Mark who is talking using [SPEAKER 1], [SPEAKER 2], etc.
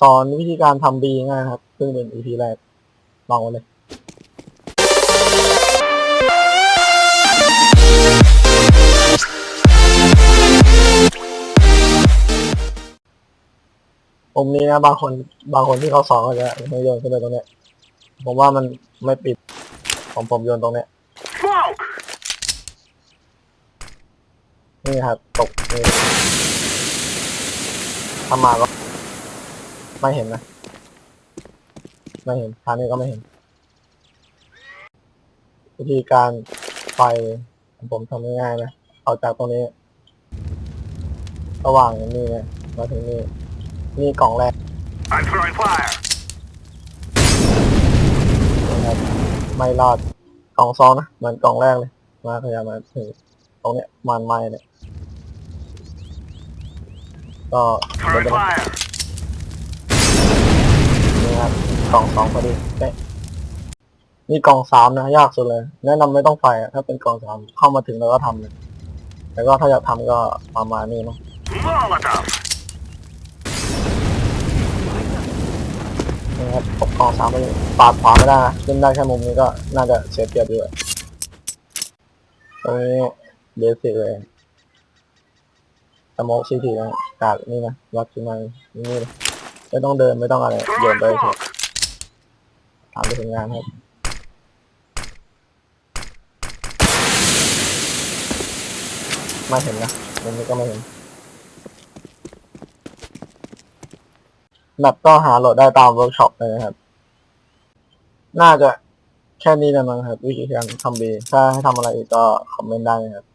[SPEAKER 1] สอนวิธีการทำบีง่ายครับเพิ่งเป็น EP แรกลองไว้เลยมุมนี้นะบางคนบางคนที่เขาสอนก็จะไม่โยนขึ้นไปตรงเนี้ย ผมว่ามันไม่ปิด ผมผมโยนตรงเนี้ยนี่ครับตกนี่ถ้ามาก็ ไม่เห็นนะ ไม่เห็นทางนี้ก็ไม่เห็น วิธีการไฟของผมทำง่ายๆนะ เอาจากตรงนี้ ระหว่างนี่นะมาถึงนี่ นี่กล่องแรก
[SPEAKER 2] I'm throwing fire.
[SPEAKER 1] นะครับไม่รอดกล่องซองนะเหมือนกล่องแรกเลย มาพยายามมาถึงตรงเนี้ยมันไหม้เนี่ยก็เดี๋ยว
[SPEAKER 2] Throwing
[SPEAKER 1] ไป
[SPEAKER 2] fire.
[SPEAKER 1] กล่องสองพอดีเป๊ะนี่กล่องสามนะยากสุดเลย แนะนำไม่ต้องไฟถ้าเป็นกล่องสามเข้ามาถึงแล้วก็ทำเลย แล้วก็ถ้าอยากทำก็ประมาณนี้เนาะนี่ครับตกกล่องสามไปปาดขวาไม่ได้ขึ้นได้แค่มุมนี้ก็น่าจะเสียเปรียบอยู่ตรงนี้เบสิกเลยสโมกซีทีนะกาดนี่นะวัดขึ้นมานี่เลยไม่ต้องเดินไม่ต้องอะไรโยนไปเถอะ
[SPEAKER 2] smoke.
[SPEAKER 1] ถามไปถึงงานครับไม่เห็นนะมุมนี้ก็ไม่เห็นแมปก็หาโหลดได้ตามเวิร์กช็อปเลยนะครับ น่าจะแค่นี้นะมั้งครับ วิธีการทำดีถ้าให้ทำอะไรอีกก็คอมเมนต์ได้นะครับ